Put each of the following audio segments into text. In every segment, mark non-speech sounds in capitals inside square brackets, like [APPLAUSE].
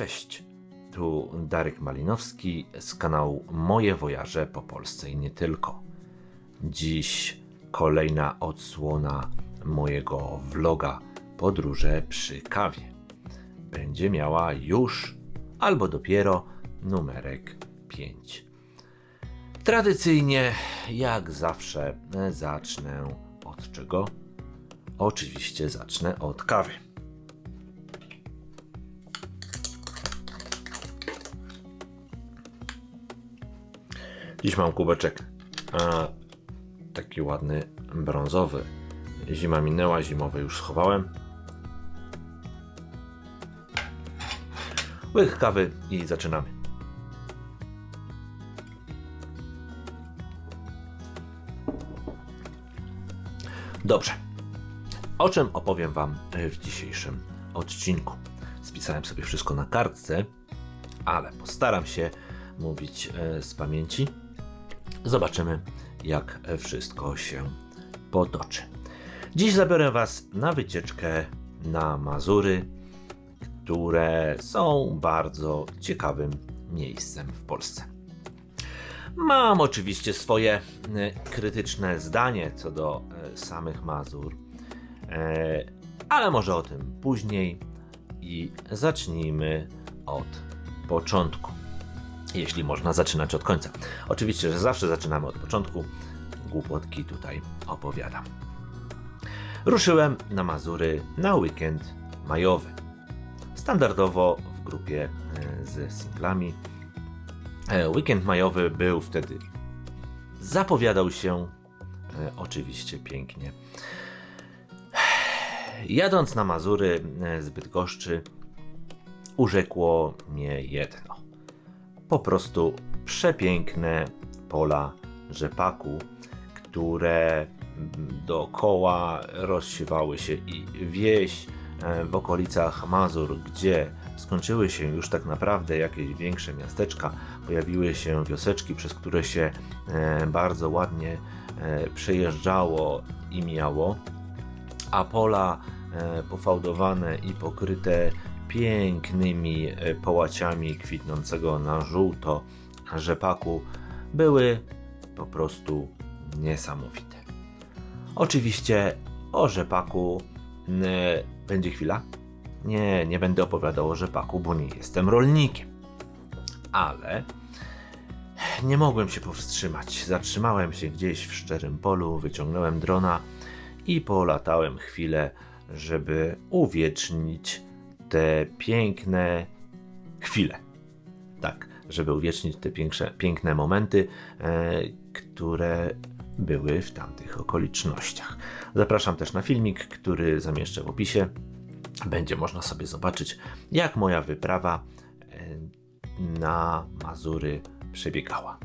Cześć, tu Darek Malinowski z kanału Moje Wojaże po Polsce i nie tylko. Dziś kolejna odsłona mojego vloga Podróże przy kawie. Będzie miała już albo dopiero numerek 5. Tradycyjnie, jak zawsze, zacznę od czego? Oczywiście zacznę od kawy. Dziś mam kubeczek a, taki ładny, brązowy. Zima minęła, zimowy już schowałem. Łyk kawy i zaczynamy. Dobrze. O czym opowiem Wam w dzisiejszym odcinku? Spisałem sobie wszystko na kartce, ale postaram się mówić e, z pamięci. Zobaczymy, jak wszystko się potoczy. Dziś zabiorę Was na wycieczkę na Mazury, które są bardzo ciekawym miejscem w Polsce. Mam oczywiście swoje e, krytyczne zdanie co do e, samych Mazur, e, ale może o tym później i zacznijmy od początku. Jeśli można zaczynać od końca. Oczywiście, że zawsze zaczynamy od początku. Głupotki tutaj opowiadam. Ruszyłem na Mazury na weekend majowy. Standardowo w grupie e, z singlami. E, Weekend majowy był wtedy. Zapowiadał się e, oczywiście pięknie. [SIGHS] Jadąc na Mazury e, z Bydgoszczy, urzekło mnie jedno. Po prostu przepiękne pola rzepaku, które dookoła rozsiewały się i wieś e, w okolicach Mazur, gdzie skończyły się już tak naprawdę jakieś większe miasteczka, pojawiły się wioseczki, przez które się e, bardzo ładnie e, przejeżdżało i miało, a pola pofałdowane i pokryte pięknymi połaciami kwitnącego na żółto rzepaku były po prostu niesamowite. Oczywiście o rzepaku będzie chwila. Nie, nie będę opowiadał o rzepaku, bo nie jestem rolnikiem. Ale nie mogłem się powstrzymać. Zatrzymałem się gdzieś w szczerym polu, wyciągnąłem drona i polatałem chwilę, żeby uwiecznić te piękne chwile. Tak, żeby uwiecznić te piękne, piękne momenty, e, które były w tamtych okolicznościach. Zapraszam też na filmik, który zamieszczę w opisie. Będzie można sobie zobaczyć, jak moja wyprawa e, na Mazury przebiegała.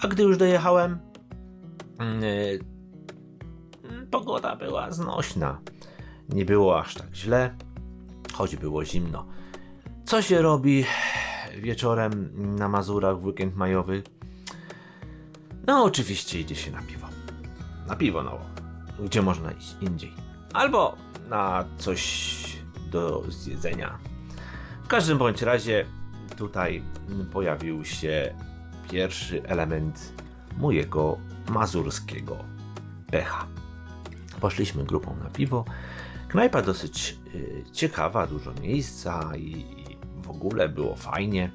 A gdy już dojechałem, e, pogoda była znośna. Nie było aż tak źle, choć było zimno. Co się robi wieczorem na Mazurach w weekend majowy? No, oczywiście idzie się na piwo. Na piwo, no. Gdzie można iść indziej? Albo na coś do zjedzenia. W każdym bądź razie tutaj pojawił się pierwszy element mojego mazurskiego pecha. Poszliśmy grupą na piwo. Knajpa dosyć y, ciekawa, dużo miejsca i, w ogóle było fajnie.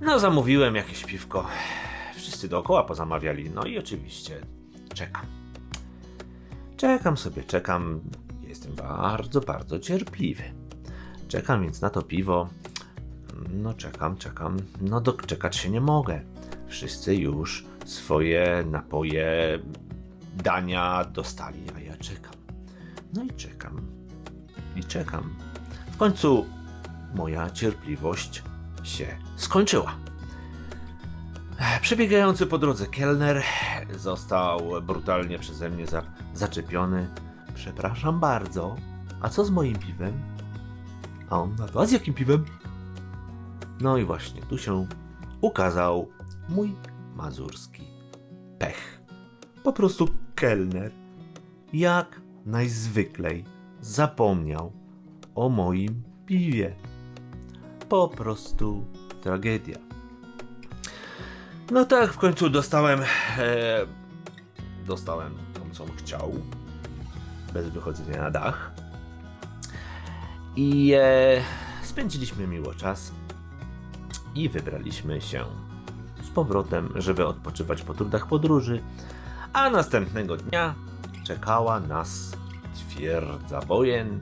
No, zamówiłem jakieś piwko. Wszyscy dookoła pozamawiali. No i oczywiście czekam. Czekam sobie, czekam. Jestem bardzo, bardzo cierpliwy. Czekam więc na to piwo. No, czekam, czekam. No, doczekać się nie mogę. Wszyscy już swoje napoje, dania dostali, a ja czekam. No i czekam. I czekam. W końcu moja cierpliwość się skończyła. Przebiegający po drodze kelner został brutalnie przeze mnie za zaczepiony. Przepraszam bardzo, a co z moim piwem? A on na to, a z jakim piwem? No i właśnie tu się ukazał mój mazurski pech. Po prostu kelner, jak najzwyklej, zapomniał o moim piwie. Po prostu tragedia. No tak, w końcu dostałem. E, dostałem tą, co chciał. Bez wychodzenia na dach. I e, spędziliśmy miło czas. I wybraliśmy się z powrotem, żeby odpoczywać po trudach podróży. A następnego dnia czekała nas twierdza wojen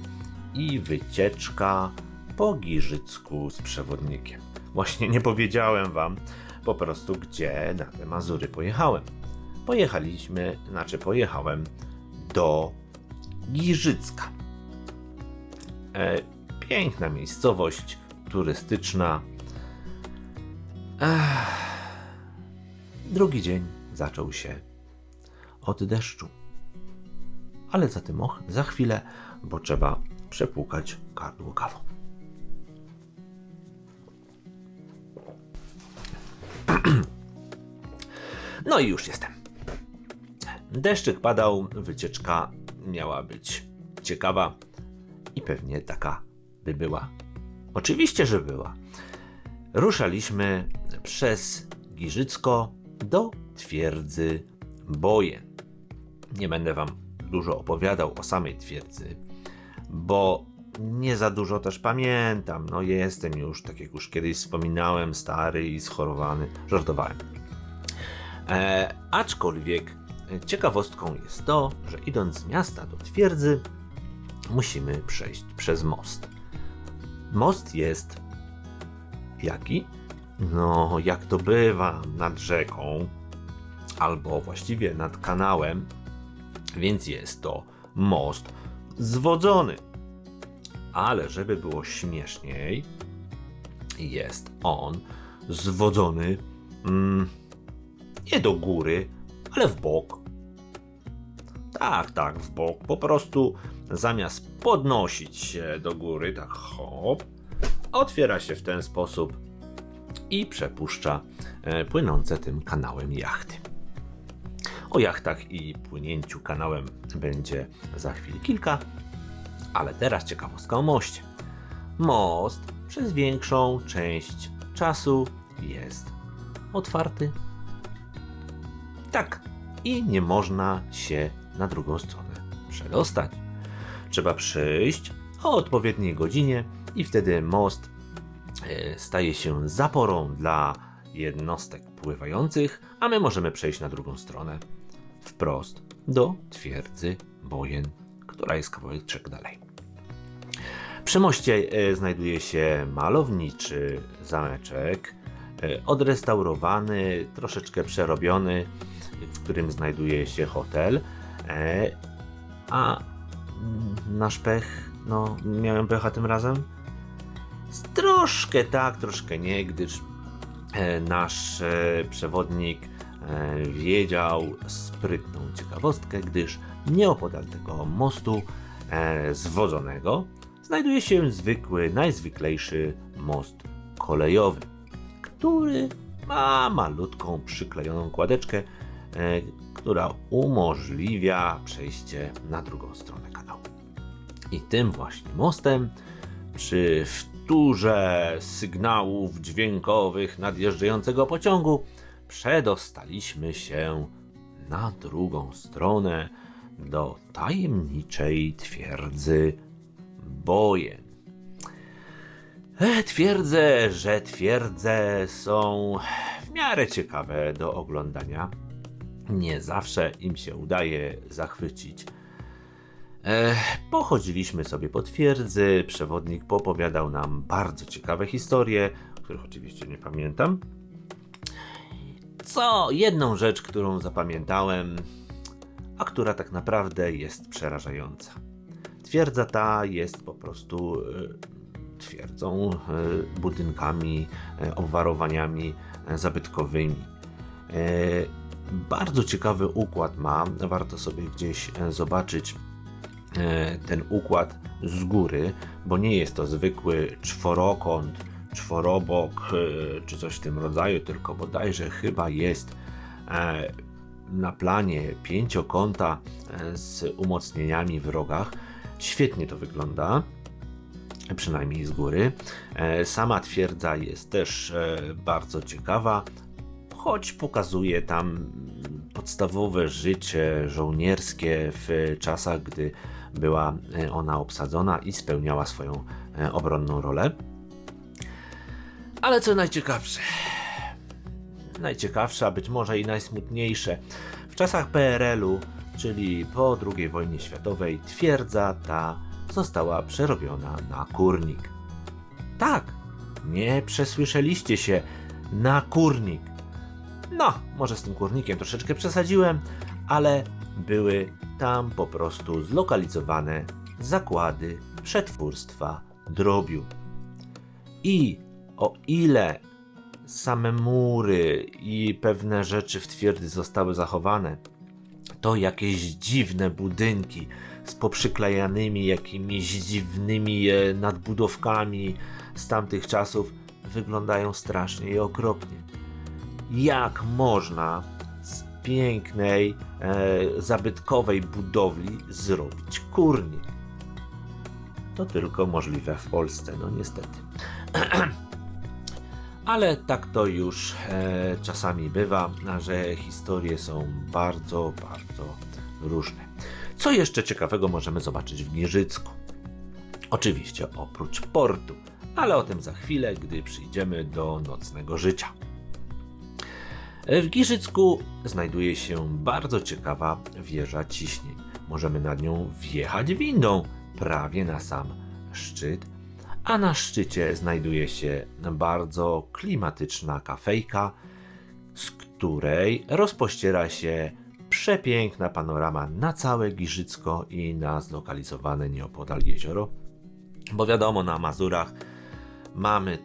i wycieczka po Giżycku z przewodnikiem. Właśnie nie powiedziałem wam po prostu, gdzie na te Mazury pojechałem. Pojechaliśmy, znaczy pojechałem do Giżycka. E, piękna miejscowość turystyczna. Ech. Drugi dzień zaczął się od deszczu. Ale za tym och, za chwilę, bo trzeba przepłukać gardło kawą. [CLEARS THROAT] No i już jestem. Deszczyk padał, wycieczka miała być ciekawa i pewnie taka by była. Oczywiście, że była. Ruszaliśmy przez Giżycko do twierdzy Bojen. Nie będę wam dużo opowiadał o samej twierdzy, bo nie za dużo też pamiętam. No jestem już, tak jak już kiedyś wspominałem, stary i schorowany. Żartowałem. E, aczkolwiek ciekawostką jest to, że idąc z miasta do twierdzy, musimy przejść przez most. Most jest jaki? No, jak to bywa, nad rzeką, albo właściwie nad kanałem, więc jest to most zwodzony. Ale żeby było śmieszniej, jest on zwodzony mm, nie do góry, ale w bok. Tak, tak, w bok. Po prostu zamiast podnosić się do góry, tak hop, otwiera się w ten sposób i przepuszcza e, płynące tym kanałem jachty. O jachtach i płynięciu kanałem będzie za chwilę kilka, ale teraz ciekawostka o moście. Most przez większą część czasu jest otwarty. Tak, i nie można się na drugą stronę przedostać. Trzeba przyjść o odpowiedniej godzinie i wtedy most e, staje się zaporą dla jednostek pływających, a my możemy przejść na drugą stronę wprost do twierdzy Bojen, która jest kawałeczek dalej. Przy moście e, znajduje się malowniczy zameczek, e, odrestaurowany, troszeczkę przerobiony, w którym znajduje się hotel. E, a nasz pech, no, miałem pecha tym razem? Troszkę tak, troszkę nie, gdyż nasz przewodnik wiedział sprytną ciekawostkę, gdyż nieopodal tego mostu zwodzonego znajduje się zwykły, najzwyklejszy most kolejowy, który ma malutką przyklejoną kładeczkę, e, która umożliwia przejście na drugą stronę kanału. I tym właśnie mostem przy wtórze sygnałów dźwiękowych nadjeżdżającego pociągu przedostaliśmy się na drugą stronę do tajemniczej twierdzy bojen. E, twierdzę, że twierdze są w miarę ciekawe do oglądania. Nie zawsze im się udaje zachwycić. E, pochodziliśmy sobie po twierdzy, przewodnik popowiadał nam bardzo ciekawe historie, których oczywiście nie pamiętam. Co jedną rzecz, którą zapamiętałem, a która tak naprawdę jest przerażająca. Twierdza ta jest po prostu e, twierdzą, e, budynkami, e, obwarowaniami zabytkowymi. Bardzo ciekawy układ ma, warto sobie gdzieś zobaczyć ten układ z góry, bo nie jest to zwykły czworokąt, czworobok czy coś w tym rodzaju, tylko bodajże chyba jest na planie pięciokąta z umocnieniami w rogach Świetnie to wygląda. przynajmniej z góry. E, Sama twierdza jest też e, bardzo ciekawa, choć pokazuje tam podstawowe życie żołnierskie w czasach, gdy była e, ona obsadzona i spełniała swoją e, obronną rolę. Ale co najciekawsze, najciekawsze, a być może i najsmutniejsze, w czasach PRL-u, czyli po II wojnie światowej, twierdza ta została przerobiona na kurnik. Tak, nie przesłyszeliście się, na kurnik. No, może z tym kurnikiem troszeczkę przesadziłem, ale były tam po prostu zlokalizowane zakłady przetwórstwa drobiu. I o ile same mury i pewne rzeczy w twierdzy zostały zachowane, to jakieś dziwne budynki z poprzyklejanymi jakimiś dziwnymi e, nadbudowkami z tamtych czasów wyglądają strasznie i okropnie. Jak można z pięknej, e, zabytkowej budowli zrobić kurnik? To tylko możliwe w Polsce, no niestety. [CLEARS THROAT] Ale tak to już e, czasami bywa, że historie są bardzo, bardzo różne. Co jeszcze ciekawego możemy zobaczyć w Giżycku? Oczywiście oprócz portu, ale o tym za chwilę, gdy przyjdziemy do nocnego życia. W Giżycku znajduje się bardzo ciekawa wieża ciśnień. Możemy nad nią wjechać windą prawie na sam szczyt, a na szczycie znajduje się bardzo klimatyczna kafejka, z której rozpościera się przepiękna panorama na całe Giżycko i na zlokalizowane nieopodal jezioro. Bo wiadomo, na Mazurach mamy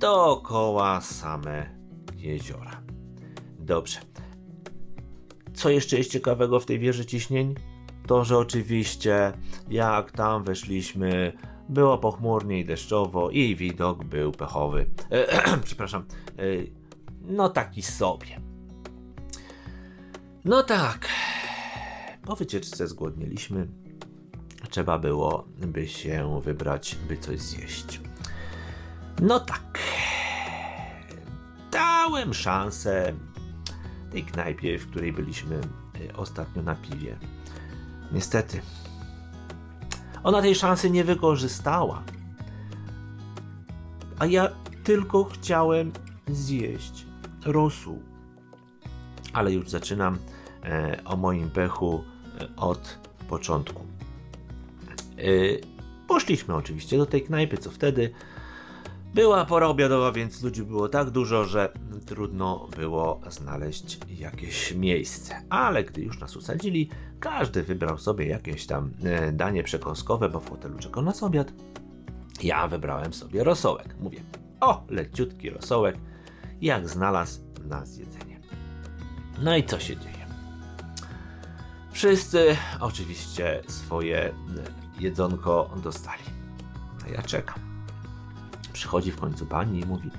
dookoła same jeziora. Dobrze. Co jeszcze jest ciekawego w tej wieży ciśnień? To, że oczywiście jak tam weszliśmy, było pochmurnie i deszczowo i widok był pechowy. E, [CLEARS THROAT] przepraszam. E, no taki sobie. No tak. Po wycieczce zgłodnieliśmy. Trzeba było, by się wybrać, by coś zjeść. No tak. Dałem szansę tej knajpie, w której byliśmy y, ostatnio na piwie. Niestety, ona tej szansy nie wykorzystała. A ja tylko chciałem zjeść rosół. Ale już zaczynam e, o moim pechu e, od początku. E, poszliśmy oczywiście do tej knajpy, co wtedy była pora obiadowa, więc ludzi było tak dużo, że trudno było znaleźć jakieś miejsce. Ale gdy już nas usadzili, każdy wybrał sobie jakieś tam e, danie przekąskowe, bo w hotelu czekał nas obiad. Ja wybrałem sobie rosołek. Mówię, o, leciutki rosołek, jak znalazł na zjedzenie. No i co się dzieje? Wszyscy oczywiście swoje e, jedzonko dostali. A ja czekam. Przychodzi w końcu pani i mówi: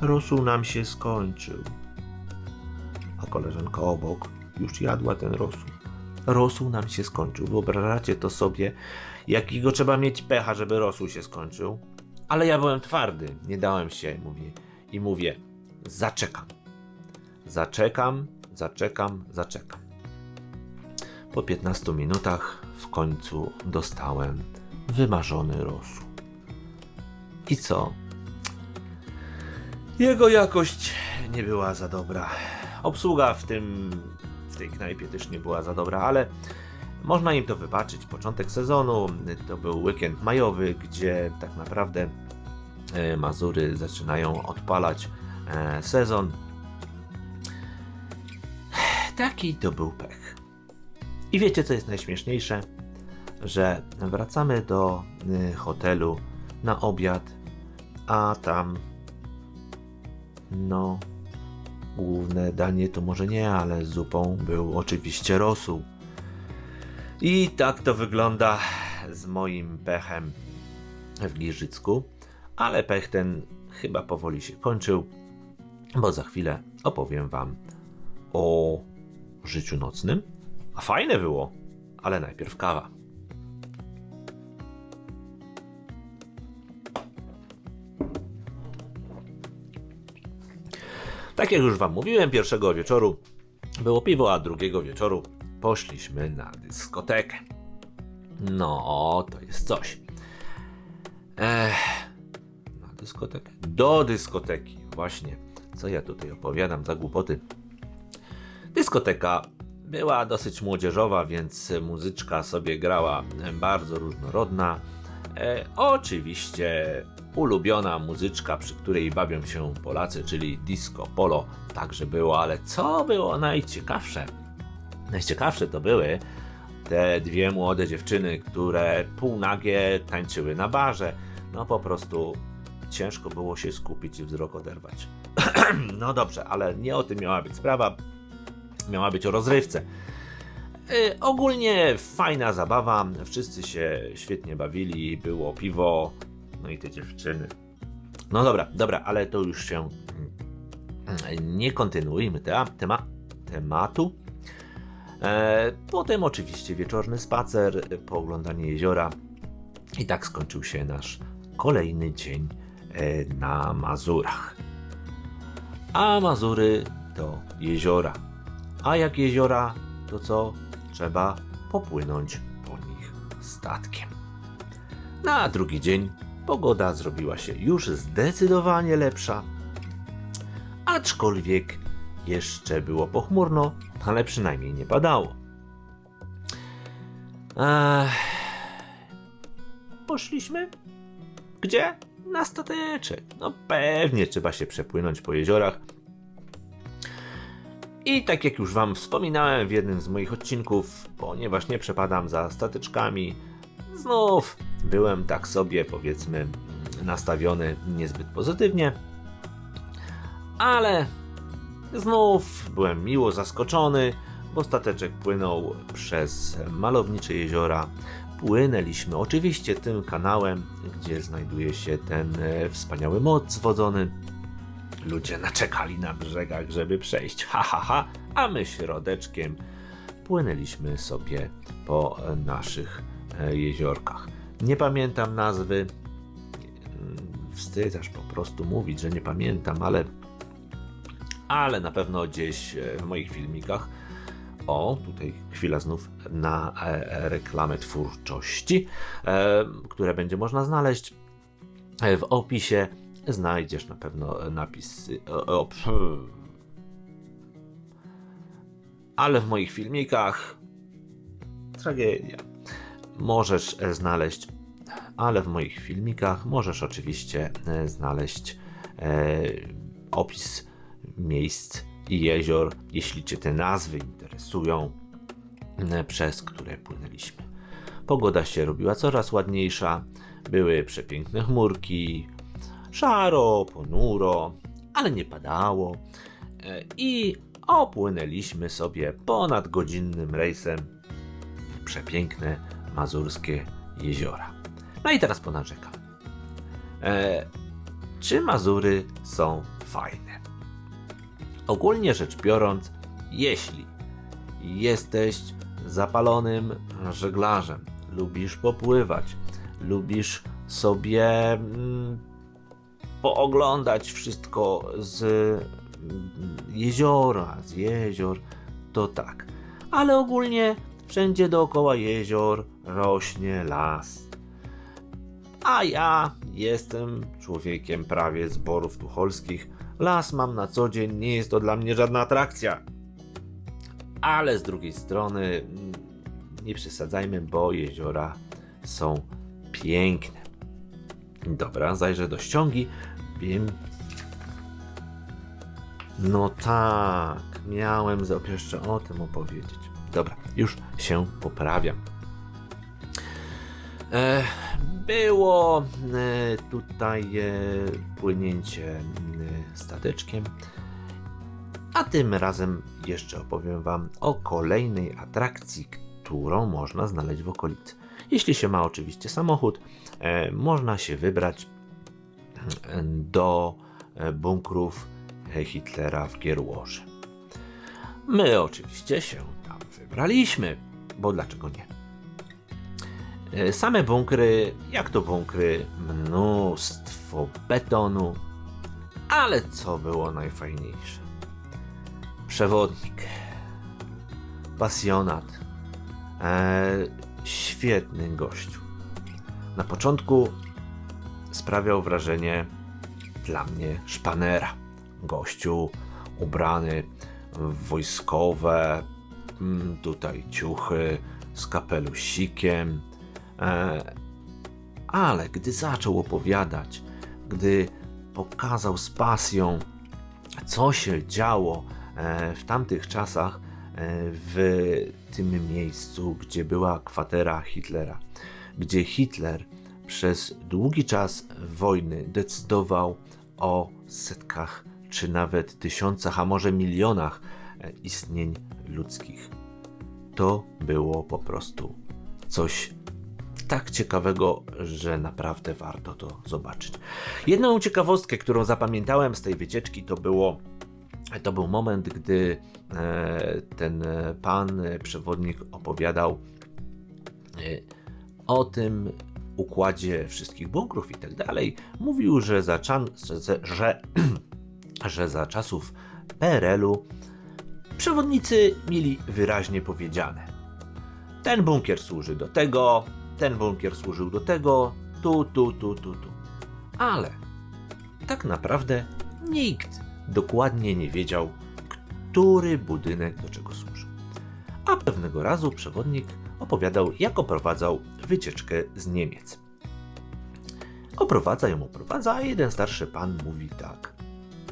Rosół nam się skończył. A koleżanka obok już jadła ten rosół. Rosół nam się skończył. Wyobrażacie to sobie, jakiego trzeba mieć pecha, żeby rosół się skończył? Ale ja byłem twardy, nie dałem się mówię, i mówię: Zaczekam. Zaczekam, zaczekam, zaczekam. Po 15 minutach w końcu dostałem wymarzony rosół. I co? Jego jakość nie była za dobra. Obsługa w tym tej knajpie też nie była za dobra, ale można im to wybaczyć. Początek sezonu to był weekend majowy, gdzie tak naprawdę e, Mazury zaczynają odpalać e, sezon. Taki to był pech. I wiecie, co jest najśmieszniejsze? Że wracamy do y, hotelu na obiad, a tam no główne danie to może nie, ale zupą był oczywiście rosół. I tak to wygląda z moim pechem w Giżycku, ale pech ten chyba powoli się kończył, bo za chwilę opowiem wam o życiu nocnym. A fajne było, ale najpierw kawa. Tak jak już Wam mówiłem, pierwszego wieczoru było piwo, a drugiego wieczoru poszliśmy na dyskotekę. No, to jest coś. Ech, na dyskotekę? Do dyskoteki, właśnie. Co ja tutaj opowiadam za głupoty? Dyskoteka była dosyć młodzieżowa, więc muzyczka sobie grała bardzo różnorodna. E, oczywiście ulubiona muzyczka, przy której bawią się Polacy, czyli disco polo, także było, ale co było najciekawsze? Najciekawsze to były te dwie młode dziewczyny, które półnagie tańczyły na barze. No po prostu ciężko było się skupić i wzrok oderwać. [CLEARS THROAT] no dobrze, ale nie o tym miała być sprawa. Miała być o rozrywce. Y, ogólnie fajna zabawa, wszyscy się świetnie bawili, było piwo, no i te dziewczyny. No dobra, dobra, ale to już się mm, nie kontynuujmy te, tema, tematu. E, potem oczywiście wieczorny spacer, pooglądanie jeziora i tak skończył się nasz kolejny dzień e, na Mazurach. A Mazury to jeziora. A jak jeziora, to co? Trzeba popłynąć po nich statkiem. Na drugi dzień pogoda zrobiła się już zdecydowanie lepsza. Aczkolwiek jeszcze było pochmurno, ale przynajmniej nie padało. Ech. Poszliśmy? Gdzie? Na stateczek. No pewnie trzeba się przepłynąć po jeziorach. I tak jak już Wam wspominałem w jednym z moich odcinków, ponieważ nie przepadam za stateczkami, znów byłem tak sobie, powiedzmy, nastawiony niezbyt pozytywnie, ale znów byłem miło zaskoczony, bo stateczek płynął przez malownicze jeziora. Płynęliśmy oczywiście tym kanałem, gdzie znajduje się ten e, wspaniały moc zwodzony. Ludzie naczekali na brzegach, żeby przejść, ha ha ha, a my środeczkiem płynęliśmy sobie po naszych e, jeziorkach. Nie pamiętam nazwy, wstyd aż po prostu mówić, że nie pamiętam, ale, ale na pewno gdzieś e, w moich filmikach. O, tutaj chwila znów na e, reklamę twórczości, e, które będzie można znaleźć w opisie. Znajdziesz na pewno napis. O, ale w moich filmikach tragedia. Możesz znaleźć ale w moich filmikach możesz oczywiście e, znaleźć e, opis miejsc i jezior, jeśli Cię te nazwy interesują, e, przez które płynęliśmy. Pogoda się robiła coraz ładniejsza, były przepiękne chmurki, szaro, ponuro, ale nie padało i opłynęliśmy sobie ponad godzinnym rejsem przepiękne mazurskie jeziora. No i teraz ponarzekam. E, czy Mazury są fajne? Ogólnie rzecz biorąc, jeśli jesteś zapalonym żeglarzem, lubisz popływać, lubisz sobie mm, pooglądać wszystko z mm, jeziora, z jezior, to tak. Ale ogólnie wszędzie dookoła jezior rośnie las, a ja jestem człowiekiem prawie zborów tucholskich. Las mam na co dzień, nie jest to dla mnie żadna atrakcja. Ale z drugiej strony mm, nie przesadzajmy, bo jeziora są piękne. Dobra, zajrzę do ściągi. No tak, miałem jeszcze o tym opowiedzieć. Dobra, już się poprawiam. E, było e, tutaj e, płynięcie stateczkiem, a tym razem jeszcze opowiem Wam o kolejnej atrakcji, którą można znaleźć w okolicy. Jeśli się ma oczywiście samochód, można się wybrać do bunkrów Hitlera w Gierłoży. My oczywiście się wybraliśmy, bo dlaczego nie? E, same bunkry, jak to bunkry, mnóstwo betonu, ale co było najfajniejsze? przewodnik, pasjonat, e, świetny gościu. Na początku sprawiał wrażenie dla mnie szpanera. Gościu ubrany w wojskowe, tutaj ciuchy z kapelusikiem. E, ale gdy zaczął opowiadać, gdy pokazał z pasją, co się działo e, w tamtych czasach e, w tym miejscu, gdzie była kwatera Hitlera, gdzie Hitler przez długi czas wojny decydował o setkach czy nawet tysiącach, a może milionach istnień ludzkich. To było po prostu coś tak ciekawego, że naprawdę warto to zobaczyć. Jedną ciekawostkę, którą zapamiętałem z tej wycieczki, to było to był moment, gdy e, ten pan e, przewodnik opowiadał o tym układzie wszystkich bunkrów i tak dalej. Mówił, że za, czan, że, że, [CLEARS THROAT] że za czasów PRL-u przewodnicy mieli wyraźnie powiedziane: ten bunkier służy do tego, ten bunkier służył do tego, tu, tu, tu, tu, tu. Ale tak naprawdę nikt dokładnie nie wiedział, który budynek do czego służył. A pewnego razu przewodnik opowiadał, jak oprowadzał wycieczkę z Niemiec. Oprowadza ją, oprowadza, a jeden starszy pan mówi tak.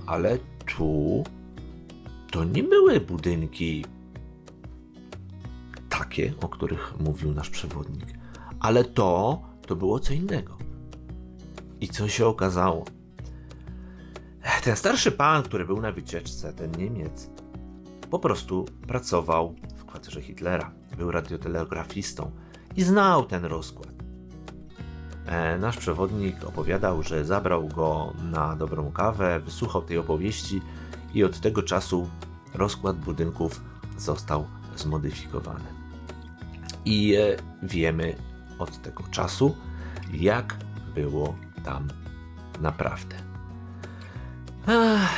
Ale tu to nie były budynki takie, o których mówił nasz przewodnik, ale to to było co innego. I co się okazało? Ten starszy pan, który był na wycieczce, ten Niemiec, po prostu pracował w kwaterze Hitlera. Był radiotelegrafistą i znał ten rozkład. E, nasz przewodnik opowiadał, że zabrał go na dobrą kawę, wysłuchał tej opowieści i od tego czasu rozkład budynków został zmodyfikowany. I e, wiemy od tego czasu, jak było tam naprawdę. Ach,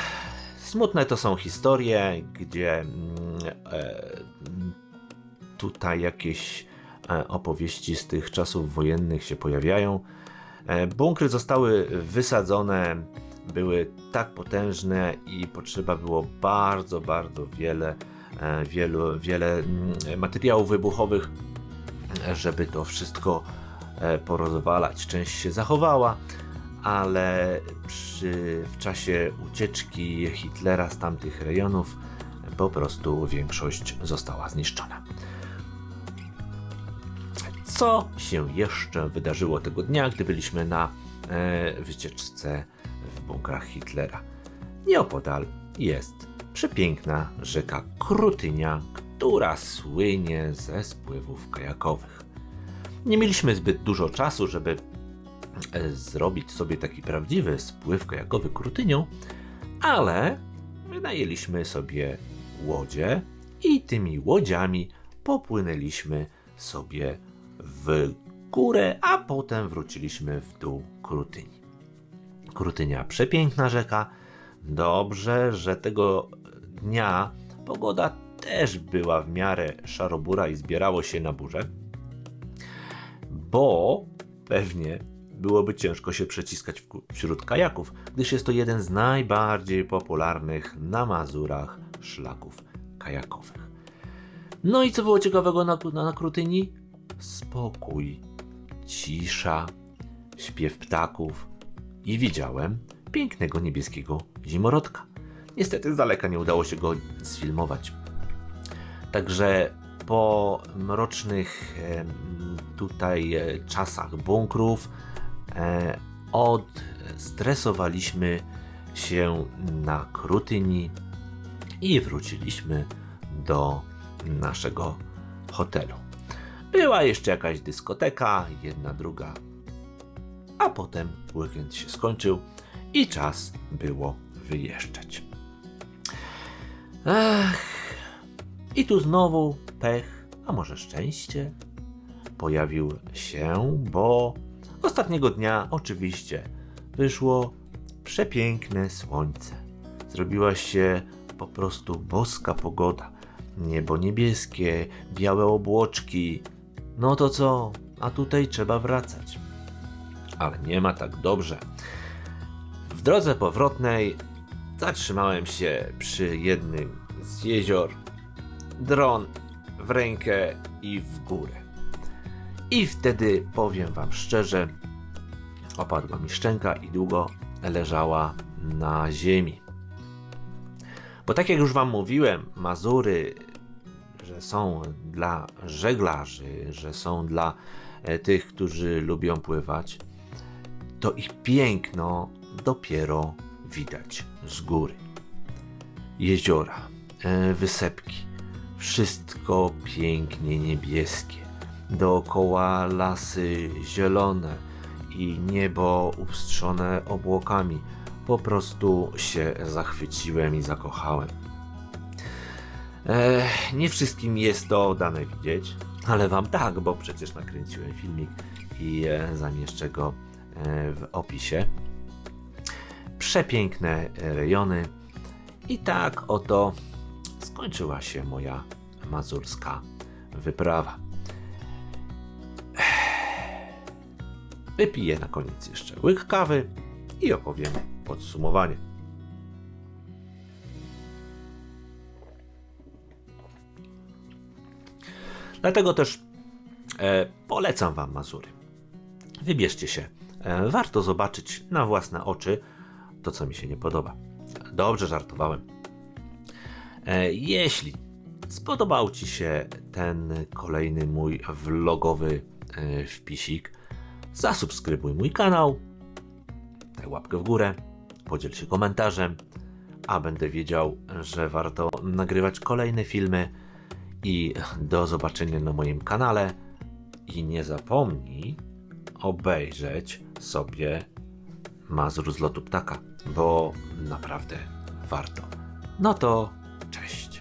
smutne to są historie, gdzie mm, e, tutaj jakieś e, opowieści z tych czasów wojennych się pojawiają. E, bunkry zostały wysadzone, były tak potężne i potrzeba było bardzo, bardzo wiele, e, wielu, wiele mm, materiałów wybuchowych, żeby to wszystko porozwalać. Część się zachowała, ale przy, w czasie ucieczki Hitlera z tamtych rejonów po prostu większość została zniszczona. Co się jeszcze wydarzyło tego dnia, gdy byliśmy na e, wycieczce w bunkrach Hitlera? Nieopodal jest przepiękna rzeka Krutynia, która słynie ze spływów kajakowych. Nie mieliśmy zbyt dużo czasu, żeby e, zrobić sobie taki prawdziwy spływ kajakowy Krutynią, ale wynajęliśmy sobie łodzie i tymi łodziami popłynęliśmy sobie w górę, a potem wróciliśmy w dół Krutyni. Krutynia przepiękna rzeka. Dobrze, że tego dnia pogoda też była w miarę szarobura i zbierało się na burzę, bo pewnie byłoby ciężko się przeciskać wśród kajaków, gdyż jest to jeden z najbardziej popularnych na Mazurach szlaków kajakowych. No i co było ciekawego na, na, na Krutyni? Spokój, cisza, śpiew ptaków i widziałem pięknego niebieskiego zimorodka. Niestety z daleka nie udało się go sfilmować. Także po mrocznych tutaj e, czasach bunkrów e, odstresowaliśmy się na Krutyni i wróciliśmy do naszego hotelu. Była jeszcze jakaś dyskoteka, jedna, druga, a potem weekend się skończył i czas było wyjeżdżać. Ach, i tu znowu pech, a może szczęście pojawił się, bo ostatniego dnia oczywiście wyszło przepiękne słońce. Zrobiła się po prostu boska pogoda. Niebo niebieskie, białe obłoczki. No to co? A tutaj trzeba wracać. Ale nie ma tak dobrze. W drodze powrotnej zatrzymałem się przy jednym z jezior. Dron w rękę i w górę. I wtedy powiem Wam szczerze, opadła mi szczęka i długo leżała na ziemi. Bo tak jak już Wam mówiłem, Mazury, że są dla żeglarzy, że są dla e, tych, którzy lubią pływać, to ich piękno dopiero widać z góry. Jeziora, e, wysepki, wszystko pięknie niebieskie. Dookoła lasy zielone i niebo upstrzone obłokami. Po prostu się zachwyciłem i zakochałem. E, nie wszystkim jest to dane widzieć, ale wam tak, bo przecież nakręciłem filmik i e, zamieszczę go w opisie. Przepiękne rejony. I tak oto skończyła się moja mazurska wyprawa. Wypiję na koniec jeszcze łyk kawy i opowiem podsumowanie. Dlatego też e, polecam Wam Mazury. Wybierzcie się. E, warto zobaczyć na własne oczy to, co mi się nie podoba. Dobrze żartowałem. E, jeśli spodobał Ci się ten kolejny mój vlogowy e, wpisik, zasubskrybuj mój kanał, daj łapkę w górę, podziel się komentarzem, a będę wiedział, że warto nagrywać kolejne filmy i do zobaczenia na moim kanale i nie zapomnij obejrzeć sobie Mazur z lotu ptaka, bo naprawdę warto. No to cześć.